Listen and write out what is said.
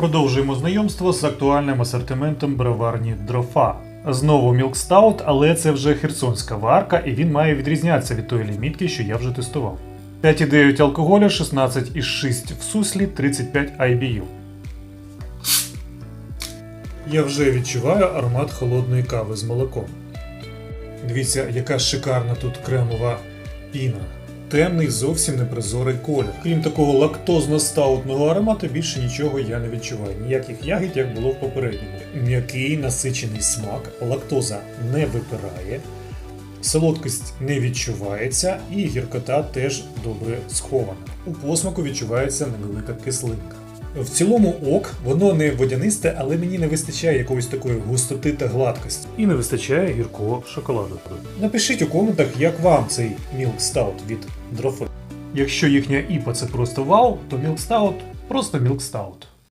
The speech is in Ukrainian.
Продовжуємо знайомство з актуальним асортиментом броварні Дрофа. Знову Stout, але це вже херсонська варка, і він має відрізнятися від тої лімітки, що я вже тестував. 5,9 алкоголю, 16,6 в суслі, 35 IBU. Я вже відчуваю аромат холодної кави з молоком. Дивіться, яка шикарна тут кремова піна. Темний, зовсім непрозорий колір. Крім такого лактозно-стаутного аромату, більше нічого я не відчуваю. Ніяких ягід, як було в попередньому. М'який насичений смак, лактоза не випирає, солодкість не відчувається, і гіркота теж добре схована. У посмаку відчувається невелика кислинка. В цілому ок, воно не водянисте, але мені не вистачає якоїсь такої густоти та гладкості. І не вистачає гіркого шоколаду. Напишіть у коментах, як вам цей Milk Stout від Дрофи. Якщо їхня іпа це просто вау, то Milk Stout просто Milk Stout.